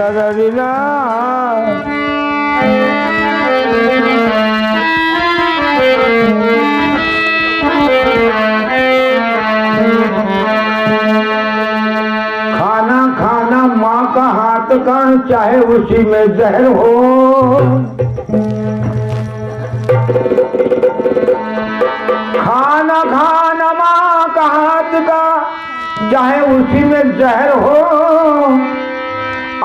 दरिना खाना खाना माँ का हाथ का चाहे उसी में जहर हो। खाना खाना माँ का हाथ का चाहे उसी में जहर हो।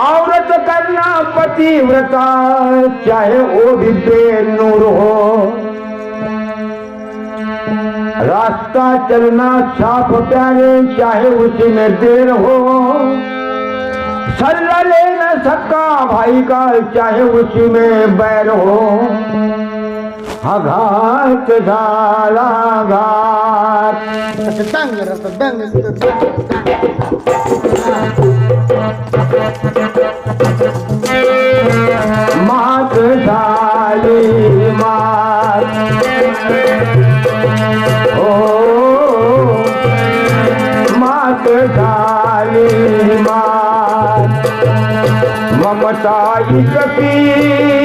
औरत करना पतिव्रता चाहे वो भी बेनूर हो। रास्ता चलना साफ प्यारे चाहे उसी में देर हो। सल्ला ले सबका भाई का चाहे उसी में बैर हो। हा घात झाला घात मात झाली मात. हो मात झाली मात. ममता इतकी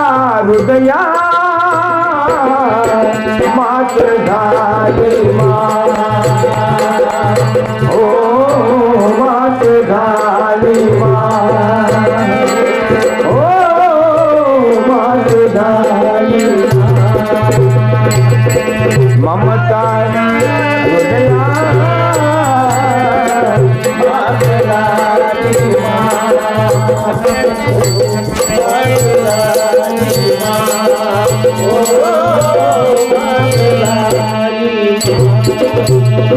ममता हृदया मात्र झाली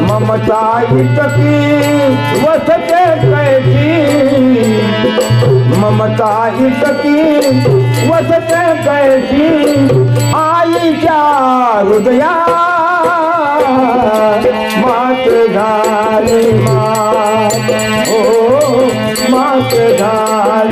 ममता इतकी वसते कैसी ममता इतकी वसते कैसी आईच्या हृदया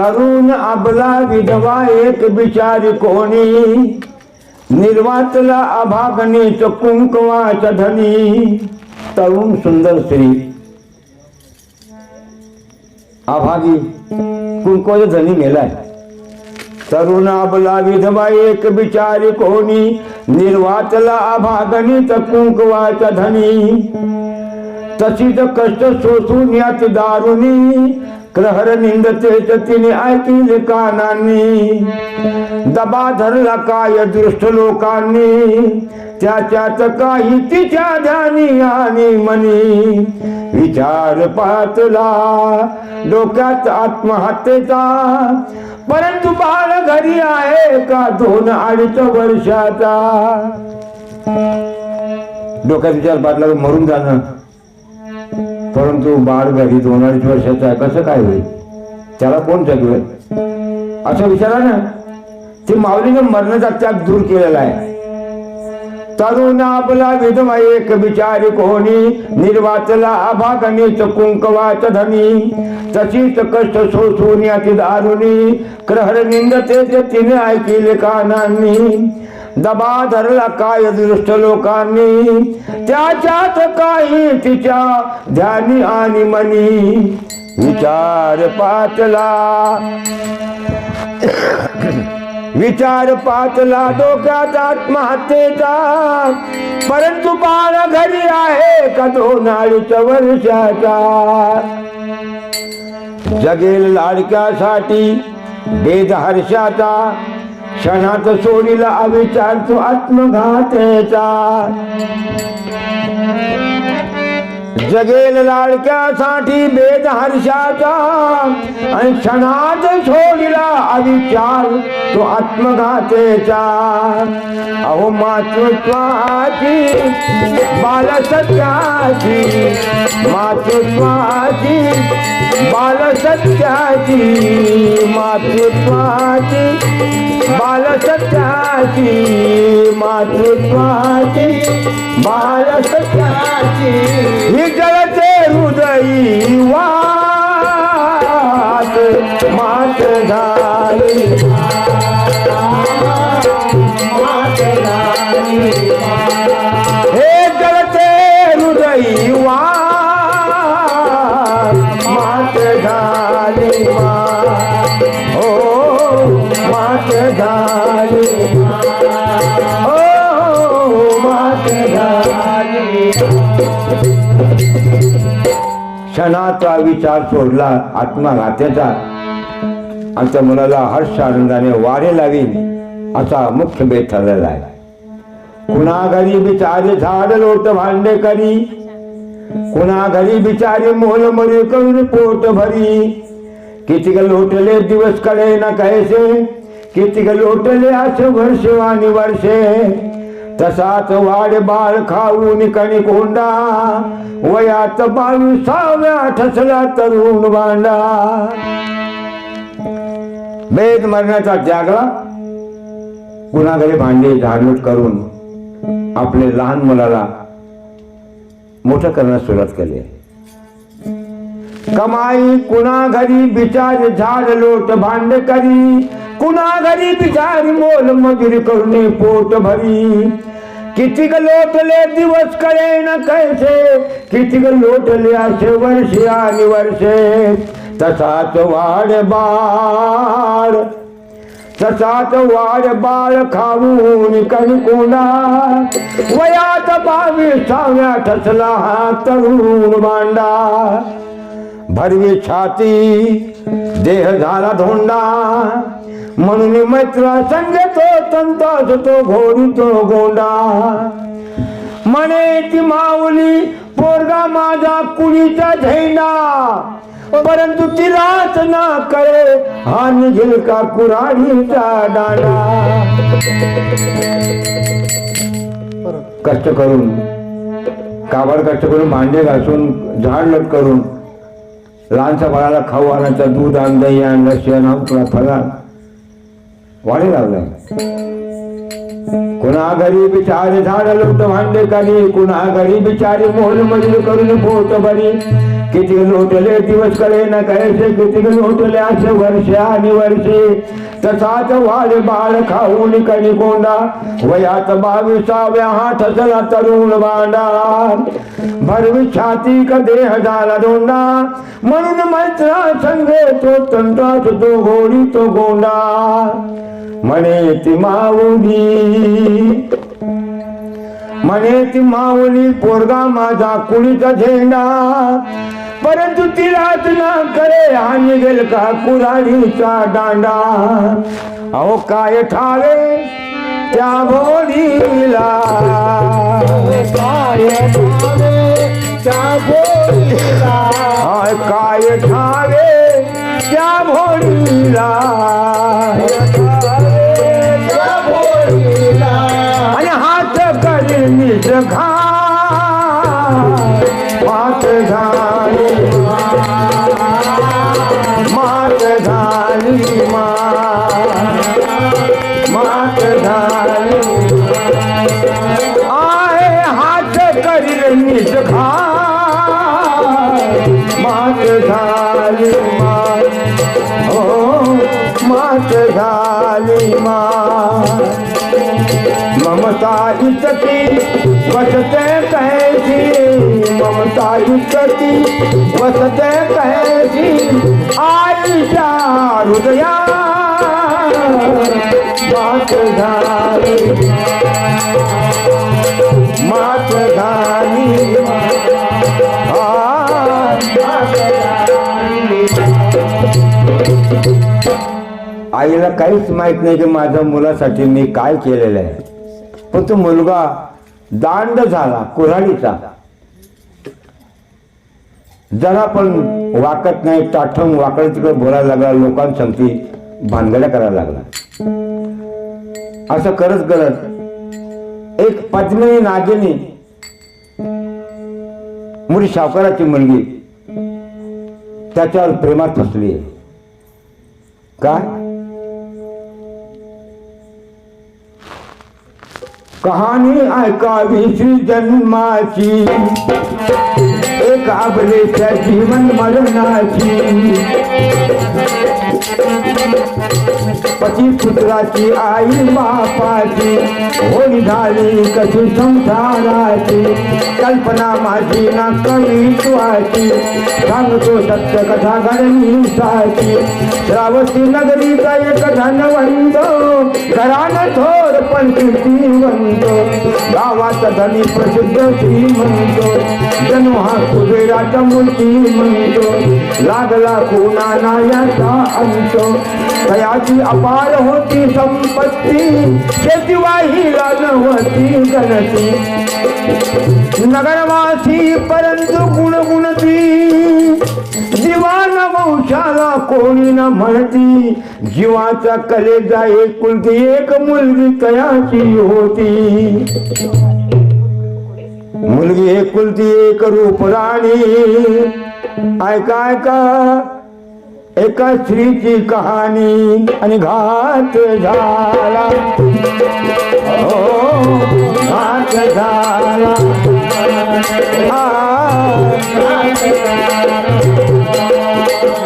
तरुण अबला विधवा एक बिचारी कोणी? निर्वातला अभागणीच कुंकवाच धनी। तरुण सुंदर स्त्री। अभागी कुंकवाचा धनी मेलाय। तरुण अबला विधवा एक बिचारी कोणी? निर्वातला अभागणीच कुंकवाच धनी। तशीच कष्ट सोसून यात दारुणी। प्रहर निंदते तिने ऐकिले कानांनी. दबा धरला काय दृष्ट लोकांनी. त्याच्यात काही तिच्या ध्यानी आणि मनी. विचार पाहतला डोक्यात आत्महत्येचा. परंतु बाळ घरी आहे का दोन अडीच वर्षाचा? डोक्यात विचार पाहतला मरून जाणं. परंतु बाळ घरी दोन अडीच वर्षाचा आहे कसं काय होईल? त्याला कोण जगवेल? असं विचारा ना. ते माऊलीनं मरणाचा त्याग दूर केलेला आहे. तरुण आपला विधवा एक बिचारी कोणी. निर्वाचला अभागणीच कुंकवाच धनी. तशीच कष्ट सोसून अति दारुणी. क्रहर निंदते ते तिने ऐकिले कानांनी. दबा धरला काय दृष्ट लोकांनी? त्याच्यात काही तिच्या ध्यानी आणि मनी. विचार पातला. विचार पातला डोक्यात आत्महत्येचा. परंतु बाळ घरी आहे का दोन वर्षाचा? जगेल लाडक्यासाठी वेद हर्षाचा क्षणात सोडिला अविचार तो आत्मघातेचा. जगेल लाडक्यासाठी बेद हर्षाचा. आणि क्षणात सोडिला अविचार तो आत्मघातेचा. अहो मातृत्वाची बालसत्याची मातृत्वाची बालसत्याची मातृत्वाची बालसत्याची मातृत्वाची बालसत्याची ही जळते हृदयी वात मात झाली क्षणाचा विचार सोडला आत्मघात्याचा आमच्या मुलाला हर्ष आनंदाने वारे लावीन असा मुख्य बेत ठरलेला आहे. कुणा घरी बिचारे झाड लोट भांडे करी? कुणा घरी बिचारे मोल मरी करून पोट भरी? किती लोटले दिवसकडे ना कैसे? किती लोटले असे वर्ष आणि वर्षे? तसाच वाड बाळ खाऊन कणी कोंडा वयात बावीसाव्या ठसला तरुण बांडा. वेद मरण्याचा जागला कुणाकडे भांडे झाडूट करून आपले लहान मुलाला मोठं करण्यास सुरुवात केली. कमाई कुणा घरी बिचार झाड लोट भांड करी कुणा घरी बिचार मोल मजुरी करून पोट भरी. कितीक लोटले दिवस कळे न कैसे? कितीक लोटले असे वर्षे आणि वर्षे? तसाच वाढ बाळ. तसाच वाढ बाळ खाऊन कणकोंडा वयात बावीसाव्या ठसला हा तरुण मांडा भरवी छाती देह झाला धोंडा. म्हणून मैत्र संगतो तो तो घोडी तो गोंडा. म्हणे ती माऊली पोरगा माझा कुणीचा झेंडा. परंतु तिलाच ना कळे हा निघेल का कुऱ्हाडीचा दांडा कष्ट करून काबाड कष्ट करून भांडे घासून झाड लट करून लहानच्या बाळाला खाऊ आणायचं दूध आण दही आणलं शेण आण फळा वाणी लावलाय कुणा घरी बिचारे झाड लोट भांडे करी कुणा घरी बिचारे मोल मजूर करून पोट भरी. किती लोटले दिवस कळे ना कैसे किती लोटले असे वर्षे आणि वर्षे. तसाच वाढ बाळ खाऊन कणी कोंडा वयात बावीसाव्या हा ठसला तरुण बांडा. भरवी छाती का देह झाला दोंडा. म्हणून मैत्रा संगे तो तंटा तो गोडी तो गोंडा. म्हणे ती माऊली. म्हणे ती माऊली पोरगा माझा कुणीचा झेंडा. परंतु तिलाच ना करे हा निघेल का कुऱ्हाडीचा दांडा. अहो काय ठावे त्या भोडीला काय ठावे त्या हाय काय ठावे त्या भोडीला ममता इतकी वसते कैसी ममता इतकी वसते कैसी आईच्या हृदया मात मात आईला काहीच माहीत नाही की माझ्या मुलासाठी मी काय केलेलं आहे. पण तो मुलगा दांड झाला कुऱ्हाडीचा. जरा पण वाकत नाही टाठम वाकड तिकडे बोलायला लागला लोकांसंगती भानगड्या करायला लागला. असं करत करत एक पद्मिनी नागिनी मुली सावकाराची मुलगी त्याच्यावर प्रेमात फसली काय? कहाणी ऐकावी श्री जन्माची. एक आबरेच्या जीवन मरणाची. पती पुत्राची आई बापाची होळी झाली कशी संसाराची? कल्पना माझी ना कवित्वाची सांगतो सत्य कथा गणिताची श्रावती नगरीचा एक धनवंत. घरान थोर पण कीर्तीवंत. गावात धनी प्रसिद्ध श्रीमंत. जणू हा कुबेराचा मूर्ती म्हणतो लागला कोणा नायाचा अंत तयाची अपार होती संपत्ती शेतीवाहीला नव्हती गणती नगरवासी परंतु गुणगुणती जीवान वंशाला कोणी न म्हणती जीवाचा कलेजा कुलती एक मुलगी तयाची होती. मुलगी एकुलती एक रूप राणी. ऐका ऐका. एका स्त्रीची कहाणी आणि घात झाला. हो घात झाला.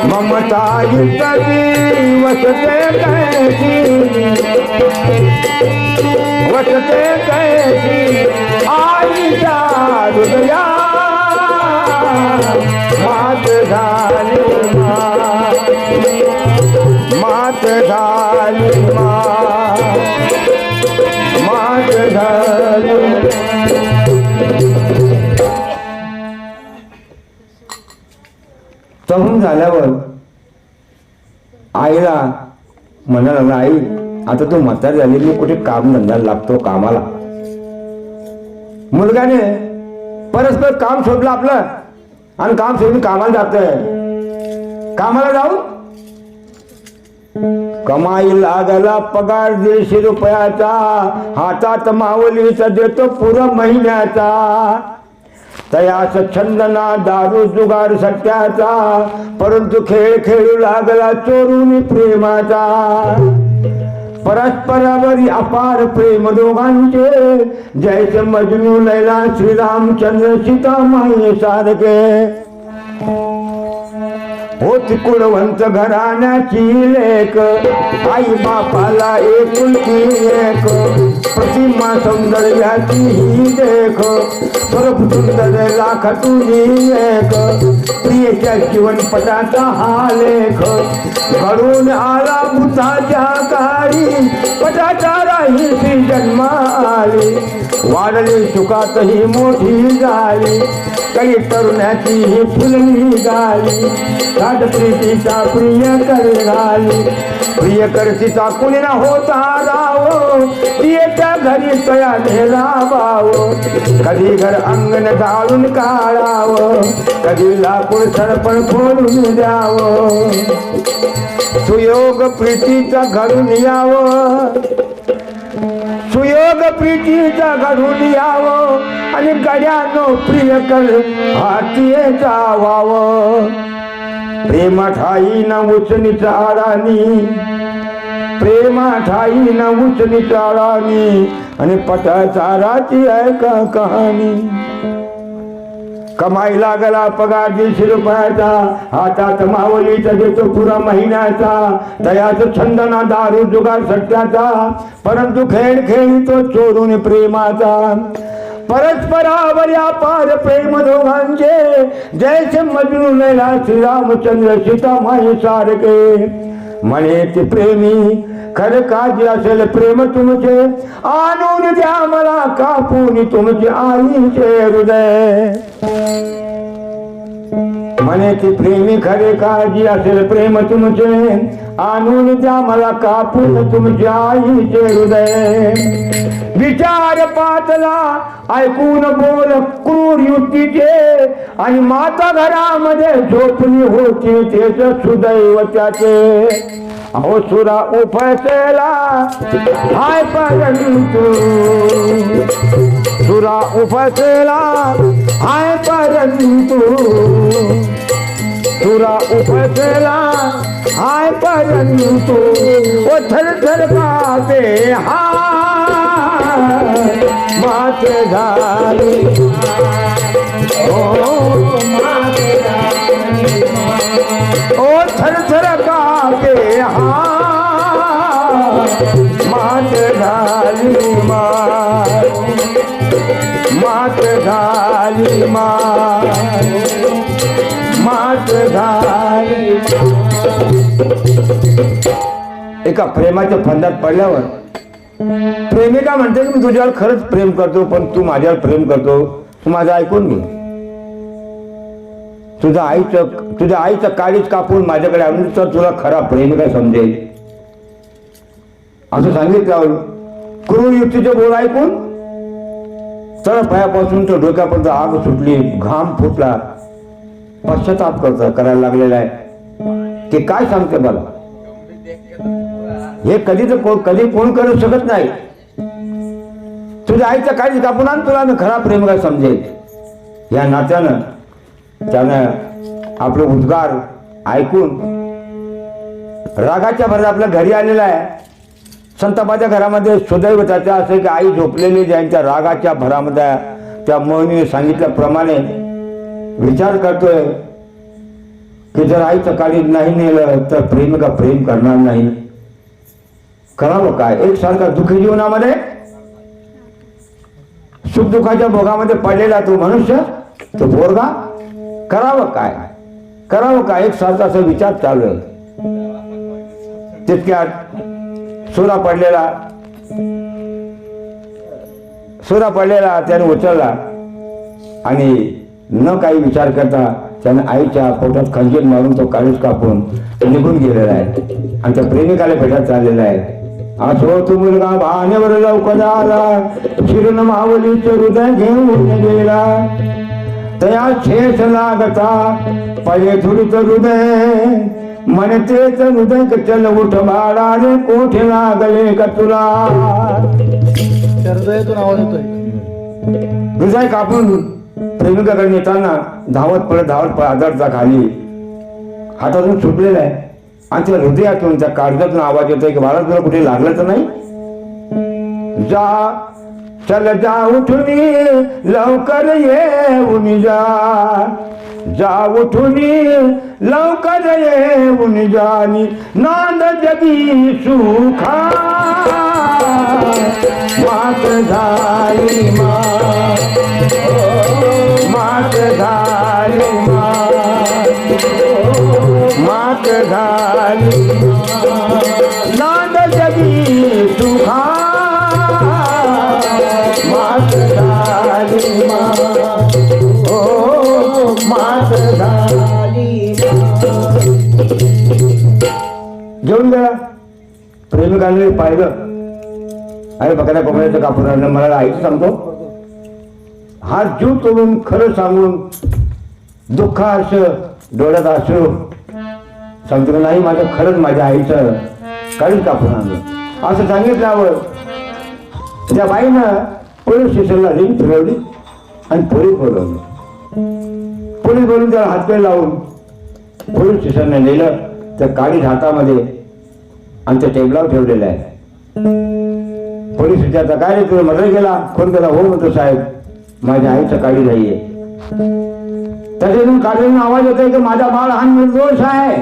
ममता युक्ती वसते कैसी? वसते कैसी? आ आईच्या मात झाली मा. मात झाली मा. मात झाली झाल्यावर आईला म्हणाला आई आता तू म्हातार झाली मी कुठे काम धंदा लागतो कामाला? मुलगाने परस्पर काम शोधलं आपलं आणि काम सोडून कामाला जात कामाला जाऊ? कमाई लागला पगार दीडशे रुपयाचा हातात माऊलीचा देतो पुरा महिन्याचा. तयास छंदना दारू जुगार सत्याचा परंतु खेळ खेळू लागला चोरून प्रेमाचा. परस्परावरी अपार प्रेम दोघांचे. जैसे मजनू लैला श्रीरामचंद्र सीता माई सारखे. होती कुळवंत घराण्याची लेख आई बापाला एकुलती एक प्रतिमा सौंदर्याची ही देख स्वरूप सुंदर लाख तुझी एक. प्रियच्या जीवनपटाचा हा लेख घडून आला भूताच्या काळी पटाचा राही जन्मा आली वाढली चुकातही मोठी झाली. काही तरुणाची ही फुलली गाली साठ प्रीतीचा प्रिय कर घाली प्रिय करतीचा कुणी ना होता राव. प्रियच्या घरी तया नेला भाव कधी घर अंगण जाळून काढावं. कधी लाकूड सरपण फोडून द्यावं. सुयोग प्रीतीचा घडून यावं. सुयोग प्रीतीचा घडून यावं आणि गड्यानो प्रिय कर हातीये जावावं. प्रेमा ठाई न उचनी चाळानी प्रेमा ठाई न उचनी चाळानी आणि पटा चाराची ऐका कहाणी? कमाई लागला पगार दीडशे रुपयाचा. हातात मावलीचा देतो पुरा महिन्याचा. तयाच छंदना दारू जुगार सट्ट्याचा. परंतु खेळ खेळतो चोरून प्रेमाचा. परस्परावर पार प्रेम दोघांचे. जैसे मजनू नेला श्रीरामचंद्र सीता माई सारखे. म्हणे ते प्रेमी खरं काजी असेल प्रेम तुमचे? आणून द्या मला कापून तुमचे आईचे हृदय. म्हणे ती प्रेमी खरे काळजी असेल प्रेम तुमचे? आणून द्या मला कापून तुमच्या आईचे हृदय. विचार पातला ऐकून बोल क्रूर युक्तीचे. आणि माता घरामध्ये झोपणी होती तेच सुदैव त्याचे. अहो सुरा उपसेला हाय परंतु. सुरा उपसला हाय परंतु. सुरा उपसला हाय परंतु. ओ थर थर पाते हाय. माते झाली. ओ माते झाली. ओ थर थर झाली मात मात झाली मात मात झाली एका प्रेमाच्या फंदात पडल्यावर प्रेमिका म्हणते की मी तुझ्यावर खरंच प्रेम करतो पण तू माझ्यावर प्रेम करतो. तू माझं ऐकून घे. तुझं आईचं तुझ्या आईचं काळीच कापून माझ्याकडे आणून तर तुला खरा प्रेमिका समजेल. असं सांगितलं क्रूरयुक्तीचे बोल ऐकून तर पायापासून तर डोक्यापर्यंत आग सुटली घाम फुटला. पश्चाताप करत करायला लागलेला आहे. ते काय सांगते मला? हे कधी तर कधी कोण करू शकत नाही. तुझ्या आईचं काळजी कापून आण तुला खरा प्रेम काय समजेल? या नात्यानं त्यानं आपलं उद्गार ऐकून रागाच्या भरात आपल्या घरी आलेला आहे. संतापाच्या घरामध्ये सुदैव त्याच्या असे की आई झोपलेली ज्यांच्या रागाच्या भरामध्ये त्या मोहिनीने सांगितल्याप्रमाणे विचार करतोय की जर आईचं काळी नाही नेलं तर प्रेम का प्रेम करणार नाही? करावं काय? एकसारखा दुःखी जीवनामध्ये? सुख दुःखाच्या भोगामध्ये पडलेला तो मनुष्य तो पोरगा करावं काय? करावं काय? एक सारखा असा विचार चालू आहे. तितक्यात सुरा पडलेला. सुरा पडलेला त्याने उचलला. आणि न काही विचार करता त्याने आईच्या पोटात खंजीर मारून तो काळीच कापून निघून गेलेला आहे. आणि त्या प्रेमिकाला भेटत चाललेला आहे. असो हो तू मुलगा भाण्यावर लवकर आला. शिरून मावलीचे हृदय घेऊन गेला. तया शेष लागता. पळे थोडीच हृदय म्हणतेच हृदय क चल उठ बाळा रे कोठे लागले का तुला? हृदयातून आवाज हृदय कापून प्रेमिकाकडे नेताना धावत पडत धावत पडत आदरचा खाली. हातातून सुटलेला आहे. आणि त्या हृदयातून त्या काळजातून आवाज येतोय की मला तुला कुठे लागलं तर नाही? जा चल जा उठून लवकर येऊन जा. जा उठून लवकर येऊन जानी नांद जगी सुखा। मात झाली मा मात झाली मा मात झाली मी पाहिलं. अरे बघा कोंबड्याचं कापून आणलं मला आईचं सांगतो. हा जीव तोडून खरं सांगून दुःख असं डोळ्यात असू सांगतो का, नाही माझं खरंच माझ्या आईचं काढून कापून आणलं. असं सांगितल्यावर त्या बाईनं पोलीस स्टेशनला रिंग फिरवली आणि पोलीस बोलवली. पोलीस बोलून त्याला हातपाय लावून पोलीस स्टेशनला नेलं. त्या काळी हातामध्ये आणि त्या टेबलावर ठेवलेलं आहे पोलीस विचारता काय रे तुला मदत केला कोण केला. हो म्हणतो साहेब माझ्या आईचं काळी नाहीये. त्याच्यातून काळजी आवाज येतोय की माझा बाळ हान निर्दोष आहे.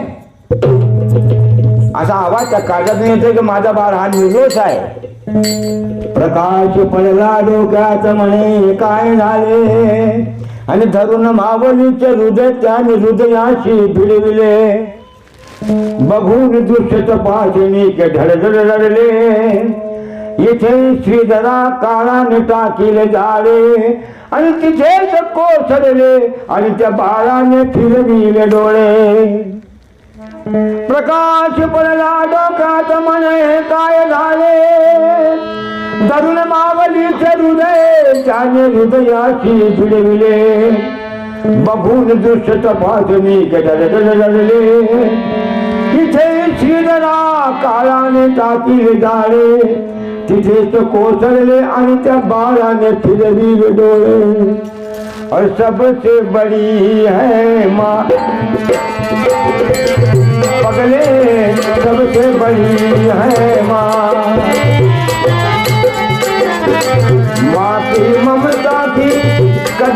असा आवाज त्या काळजातून येतोय की माझा बाळ हा निर्दोष आहे. प्रकाश पडला डोक्यात म्हणे काय झाले? आणि धरून मावलीचे हृदय त्याने हृदयाशी भिडविले. बघून दुष्ट पाशिनी के ढळढळ रडले. इथे श्रीधरा काळाने टाकीले जाळे. आणि तिथेच कोसळले आणि त्या बाळाने फिरविले डोळे. प्रकाश पडला डोक्यात म्हणे काय झाले? तरुण मावलीचे हृदय त्याने हृदयाशी फिरविले बघून दृश्य तपासणी गडले तिथे श्रीधरा काळाने टाकीले जाळे. तिथेच कोसळले आणि त्या बाळाने फिरवी डोळे. और सबसे बड़ी है माँ. पगले सबसे बड़ी है मा माँ.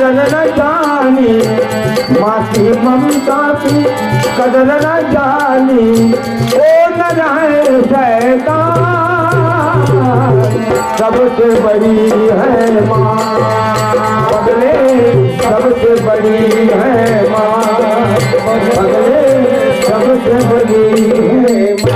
कदर न जानी माती ममता की कदर न जानी ओ न जाए शैतान सबसे बड़ी है माँ। बदले सबसे बड़ी है माँ। बदले सबसे बड़ी है